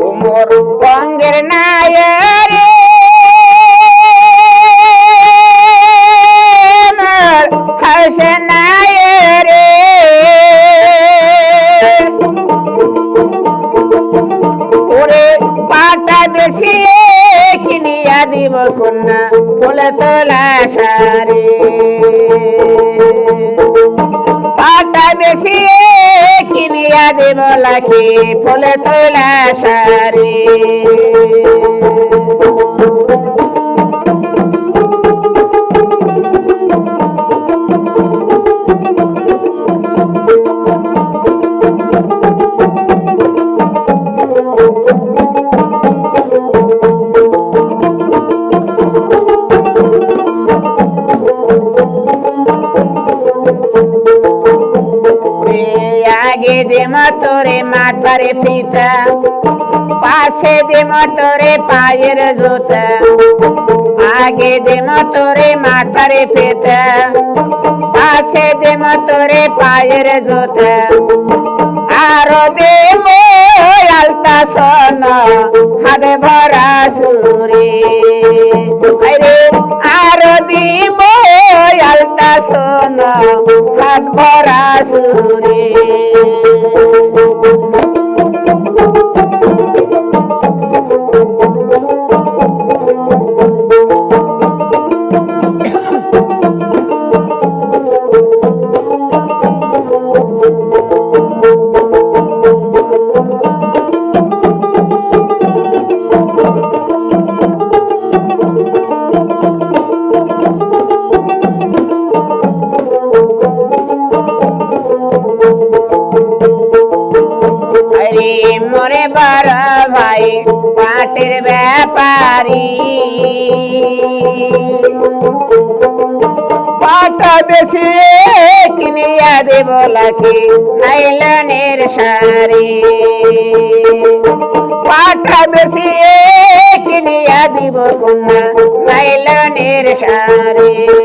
উমর বঙ্গের নায়রে দিব কন্যা বলে তোলা সারে পাটা বেশি কিনিয়া দিব লাখি ফুলে তোলা সারে আগে দে মতরে মাথারে পিতা পাশে দে মতরে পায়ের জুতা, আগে দে মতরে মাথারে পিতা পাশে দে মতরে পায়ের জুতা। আরও দেব আলতা সোনা হাতে ভরা সুরে। আরও দিব আলতা সোনা হাত ভরা সুরে। পাটের ব্যাপারি। পাটা বেশি কিনিয়া দেব লাখি নাইলনের শাড়ি পাটা বেশি কিনিয়া দিব কন্যা নাইলনের শাড়ি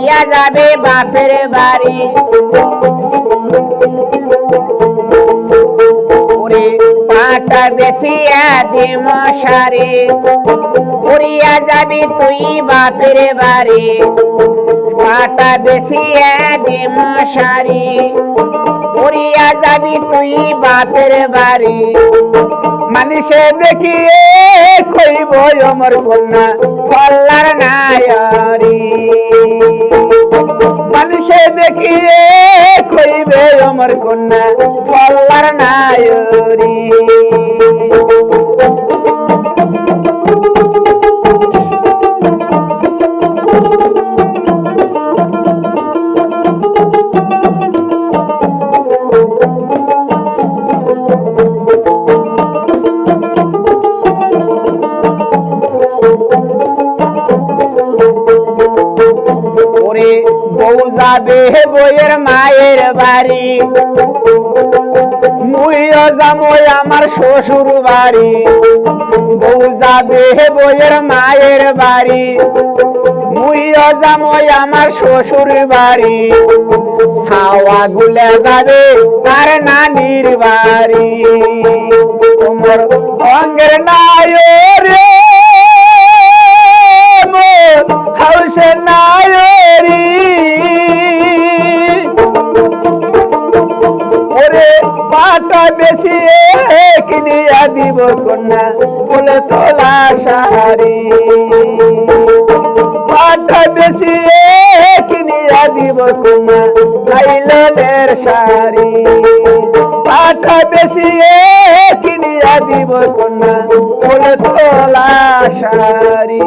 পরিয়া যাবে বাপের বাড়ি। ওরে পাটা বেশিয়া দে মশারে পরিয়া যাবি তুই বাপের বাড়ি। পাটা বেশিয়া দে মশারি পরিয়া যাবি তুই বাপের বাড়ি। মানুষে দেখিয়ে কইব আমার কন্যা কল্লার নায়রি। আমার কন্যা যাবে বইয়ের মায়ের বাড়ি। মুইও যামই আমার শ্বশুর বাড়ি। বউ যাবে বইয়ের মায়ের বাড়ি। মুইও যামই আমার শ্বশুর বাড়ি। ছাওয়া গুলে যাবে তার নানির বাড়ি। তোমার অঙ্গের নায়রে কিনিয়া দিব কন্যা বলে তোলা সাহারি। পাটা বেশি কিনিয়া দিব কন্যা লাইলনের শাড়ি পাটা বেশি কিনিয়া দিব কন্যা বলে তোলা শাড়ি